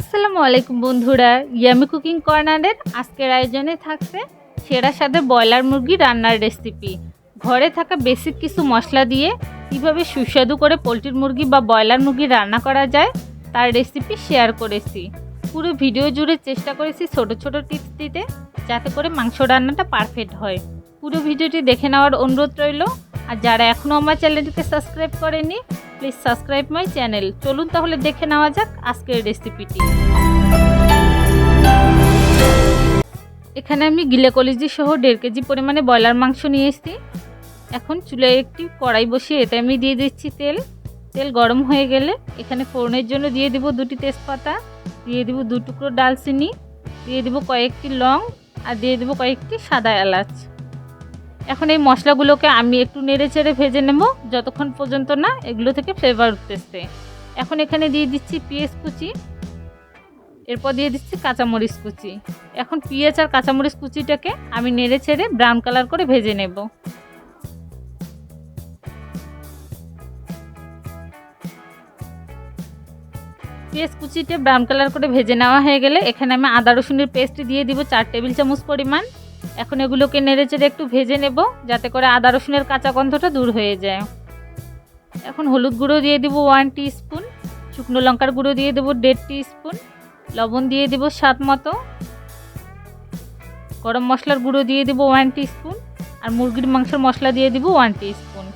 আসসালামু আলাইকুম বন্ধুরা, ইয়ামি কুকিং কর্নারের আজকের আয়োজনে থাকছে সেরা স্বাদের ব্রয়লার মুরগি রান্নার রেসিপি ঘরে থাকা বেসিক কিছু মশলা দিয়ে কীভাবে সুস্বাদু করে পোলট্রির মুরগি বা ব্রয়লার মুরগি রান্না করা যায়, তার রেসিপি শেয়ার করেছি। পুরো ভিডিও জুড়ে চেষ্টা করেছি ছোট ছোট টিপস দিতে, যাতে করে মাংস রান্নাটা পারফেক্ট হয়। পুরো ভিডিওটি দেখে নেওয়ার অনুরোধ রইল, আর যারা এখনও আমার চ্যানেলটিকে সাবস্ক্রাইব করেনি প্লিজ সাবস্ক্রাইব মাই চ্যানেল। চলুন তাহলে দেখে নেওয়া যাক আজকের রেসিপিটি। এখানে আমি গিলে কলিজি সহ দেড় কেজি পরিমাণে ব্রয়লার মাংস নিয়ে এসেছি। এখন চুলায় একটি কড়াই বসিয়ে এতে আমি দিয়ে দিচ্ছি তেল। তেল গরম হয়ে গেলে এখানে ফোড়নের জন্য দিয়ে দিব দুটি তেজপাতা, দিয়ে দিব দু টুকরো ডালচিনি, দিয়ে দিব কয়েকটি লং আর দিয়ে দিব কয়েকটি সাদা এলাচ। এখন এই মশলাগুলোকে আমি একটু নেড়ে চেড়ে ভেজে নেব, যতক্ষণ পর্যন্ত না এগুলো থেকে ফ্লেভার উঠতেছে। এখন এখানে দিয়ে দিচ্ছি পেঁয়াজ কুচি, এরপর দিয়ে দিচ্ছি কাঁচামরিচ কুচি। এখন পেঁয়াজ আর কাঁচামরিচ কুচিটাকে আমি নেড়ে ছেড়ে ব্রাউন কালার করে ভেজে নেব। পেঁয়াজ কুচিটা ব্রাউন কালার করে ভেজে নেওয়া হয়ে গেলে এখানে আমি আদা রসুনের পেস্ট দিয়ে দিব চার টেবিল চামচ পরিমাণ। এখন এগুলোকে নেড়ে চেড়ে একটু ভেজে নেব, যাতে করে আদা রসুনের কাঁচা গন্ধটা দূর হয়ে যায়। এখন হলুদ গুঁড়ো দিয়ে দেবো ওয়ান স্পুন শুকনো লঙ্কার গুঁড়ো দিয়ে দেবো দেড় স্পুন লবণ দিয়ে দেবো স্বাদ মতো। গরম মশলার গুঁড়ো দিয়ে দেবো ওয়ান স্পুন আর মুরগির মাংসের মশলা দিয়ে দিব ওয়ান স্পুন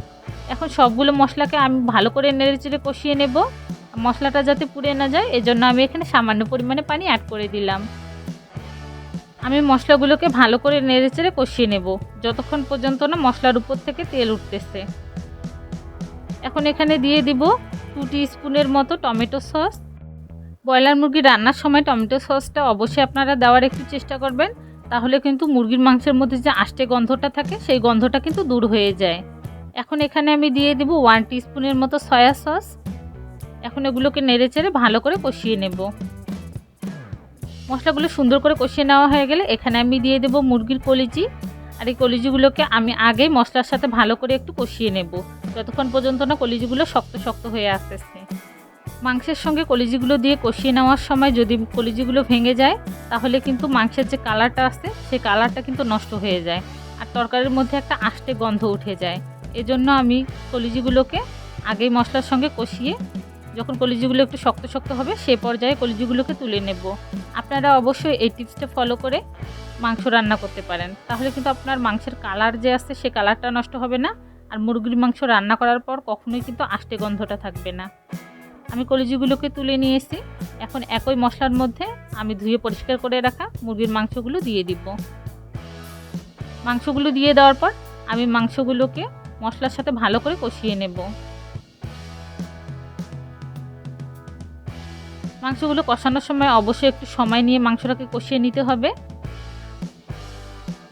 এখন সবগুলো মশলাকে আমি ভালো করে নেড়ে চেড়ে কষিয়ে নেব। মশলাটা যাতে পুড়ে না যায়, এজন্য আমি এখানে সামান্য পরিমাণে পানি অ্যাড করে দিলাম। আমি মশলাগুলোকে ভালো করে নেড়ে চেড়ে কষিয়ে নেব। যতক্ষণ পর্যন্ত না মশলার উপর থেকে তেল উঠতেছে। এখন এখানে দিয়ে দিব টু স্পুনের মতো টমেটো সস। ব্রয়লার মুরগি রান্নার সময় টমেটো সসটা অবশ্যই আপনারা দেওয়ার একটু চেষ্টা করবেন। তাহলে কিন্তু মুরগির মাংসের মধ্যে যে আষ্টে গন্ধটা থাকে, সেই গন্ধটা কিন্তু দূর হয়ে যায়। এখন এখানে আমি দিয়ে দেব ওয়ান স্পুনের মতো সয়া সস। এখন এগুলোকে নেড়ে চেড়ে ভালো করে কষিয়ে নেব। মশলাগুলো সুন্দর করে কষিয়ে নেওয়া হয়ে গেলে এখানে আমি দিয়ে দেবো মুরগির কলিজি। আর এই কলিজিগুলোকে আমি আগেই মশলার সাথে ভালো করে একটু কষিয়ে নেব। যতক্ষণ পর্যন্ত না কলিজিগুলো শক্ত শক্ত হয়ে আসতেছে। মাংসের সঙ্গে কলিজিগুলো দিয়ে কষিয়ে নেওয়ার সময় যদি কলিজিগুলো ভেঙে যায়, তাহলে কিন্তু মাংসের যে কালারটা আছে, সেই কালারটা কিন্তু নষ্ট হয়ে যায়। আর তরকারির মধ্যে একটা আষ্টে গন্ধ উঠে যায়। এজন্য আমি কলিজিগুলোকে আগেই মশলার সঙ্গে কষিয়ে যখন কলিজিগুলো একটু শক্ত শক্ত হবে, সে পর্যায়ে কলিজিগুলোকে তুলে নেব। আপনারা অবশ্যই এই টিপসটা ফলো করে মাংস রান্না করতে পারেন। তাহলে কিন্তু আপনার মাংসের কালার যে আছে, সে কালারটা নষ্ট হবে না। আর মুরগির মাংস রান্না করার পর কখনোই কিন্তু আষ্টে গন্ধটা থাকবে না। আমি কলিজিগুলোকে তুলে নিয়ে এসেছি এখন একই মশলার মধ্যে আমি ধুয়ে পরিষ্কার করে রাখা মুরগির মাংসগুলো দিয়ে দিব। মাংসগুলো দিয়ে দেওয়ার পর আমি মাংসগুলোকে মশলার সাথে ভালো করে কষিয়ে নেব। মাংসগুলো কষানোর সময় অবশ্যই একটু সময় নিয়ে মাংসটাকে কষিয়ে নিতে হবে।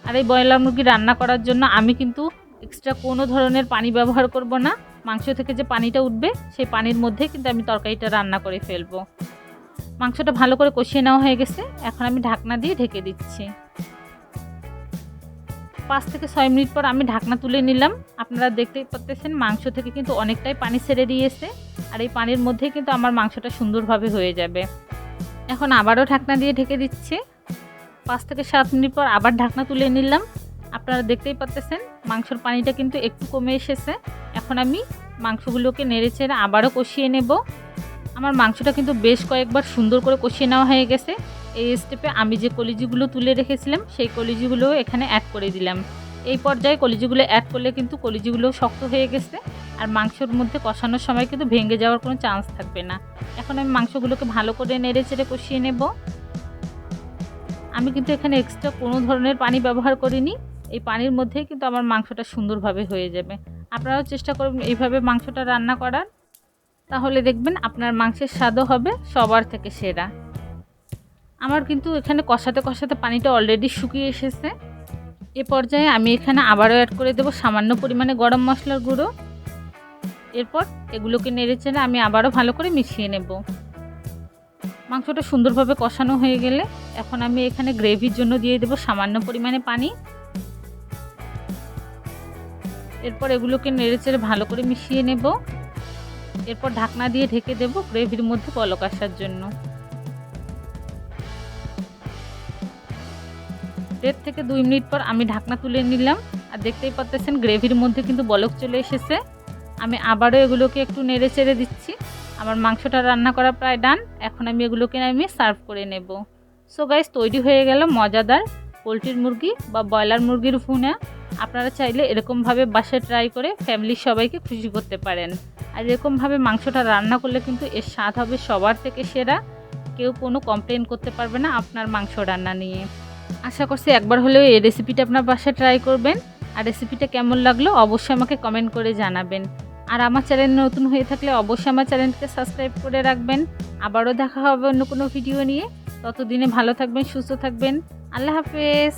আর এই ব্রয়লার মুরগি রান্না করার জন্য আমি কিন্তু এক্সট্রা কোনো ধরনের পানি ব্যবহার করব না। মাংস থেকে যে পানিটা উঠবে, সেই পানির মধ্যে কিন্তু আমি তরকারিটা রান্না করে ফেলব। মাংসটা ভালো করে কষিয়ে নেওয়া হয়ে গেছে। এখন আমি ঢাকনা দিয়ে ঢেকে দিচ্ছি। পাঁচ থেকে ছয় মিনিট পর আমি ঢাকনা তুলে নিলাম। আপনারা দেখতেই পাচ্ছেন মাংস থেকে কিন্তু অনেকটাই পানি ছেড়ে দিয়েছে। আর এই পানির মধ্যে কিন্তু আমার মাংসটা সুন্দরভাবে হয়ে যাবে। এখন আবারও ঢাকনা দিয়ে ঢেকে দিচ্ছি। পাঁচ থেকে সাত মিনিট পর আবার ঢাকনা তুলে নিলাম। আপনারা দেখতেই পাচ্ছেন, মাংসর পানিটা কিন্তু একটু কমে এসেছে। এখন আমি মাংসগুলোকে নেড়ে চেড়ে আবারও কষিয়ে নেব। আমার মাংসটা কিন্তু বেশ কয়েকবার সুন্দর করে কষিয়ে নেওয়া হয়ে গেছে। এই স্টেপে আমি যে কলিজিগুলো তুলে রেখেছিলাম, সেই কলিজিগুলো এখানে অ্যাড করে দিলাম। এই পর্যায়ে কলিজিগুলো অ্যাড করলে কিন্তু কলিজিগুলো শক্ত হয়ে গেছে। আর মাংসর মধ্যে কষানোর সময় কিন্তু ভেঙে যাওয়ার কোনো চান্স থাকবে না। এখন আমি মাংসগুলোকে ভালো করে নেড়ে চেড়ে কষিয়ে নেব। আমি কিন্তু এখানে এক্সট্রা কোনো ধরনের পানি ব্যবহার করিনি। এই পানির মধ্যেই কিন্তু আমার মাংসটা সুন্দরভাবে হয়ে যাবে। আপনারাও চেষ্টা করবেন এইভাবে মাংসটা রান্না করার। তাহলে দেখবেন আপনার মাংসের স্বাদও হবে, সবার থেকে সেরা। আমার কিন্তু এখানে কষাতে কষাতে পানিটা অলরেডি শুকিয়ে এসেছে। এ পর্যায়ে আমি এখানে আবারও অ্যাড করে দেবো সামান্য পরিমাণে গরম মশলার গুঁড়ো। এরপর এগুলোকে নেড়ে চেড়ে আমি আবারও ভালো করে মিশিয়ে নেব। মাংসটা সুন্দরভাবে কষানো হয়ে গেলে এখন আমি এখানে গ্রেভির জন্য দিয়ে দেব সামান্য পরিমাণে পানি। এরপর এগুলোকে নেড়ে চেড়ে ভালো করে মিশিয়ে নেব। এরপর ঢাকনা দিয়ে ঢেকে দেব গ্রেভির মধ্যে পলক আসার জন্য। দেড় থেকে দুই মিনিট পর আমি ঢাকনা তুলে নিলাম। আর দেখতেই পাচ্ছেন গ্রেভির মধ্যে কিন্তু বলক চলে এসেছে। আমি আবারও এগুলোকে একটু নেড়ে চেড়ে দিচ্ছি। আমার মাংসটা রান্না করা প্রায় ডান এখন আমি এগুলোকে আমি সার্ভ করে নেব। সো গাইস তৈরি হয়ে গেল মজাদার পোলট্রির মুরগি বা ব্রয়লার মুরগির ভুনা। আপনারা চাইলে এরকমভাবে বাসায় ট্রাই করে ফ্যামিলির সবাইকে খুশি করতে পারেন। আর এরকমভাবে মাংসটা রান্না করলে কিন্তু এর স্বাদ হবে সবার থেকে সেরা। কেউ কোনো কমপ্লেন করতে পারবে না আপনার মাংস রান্না নিয়ে। আশা করছি একবার হলেও এই রেসিপিটা আপনার বাসায় ট্রাই করবেন। আর রেসিপিটা কেমন লাগল অবশ্যই আমাকে কমেন্ট করে জানাবেন। আর আমার চ্যানেল নতুন হয়ে থাকলে অবশ্যই আমার চ্যানেলকে সাবস্ক্রাইব করে রাখবেন। আবারও দেখা হবে অন্য কোনো ভিডিও নিয়ে। ততদিনে ভালো থাকবেন, সুস্থ থাকবেন। আল্লাহ হাফেজ।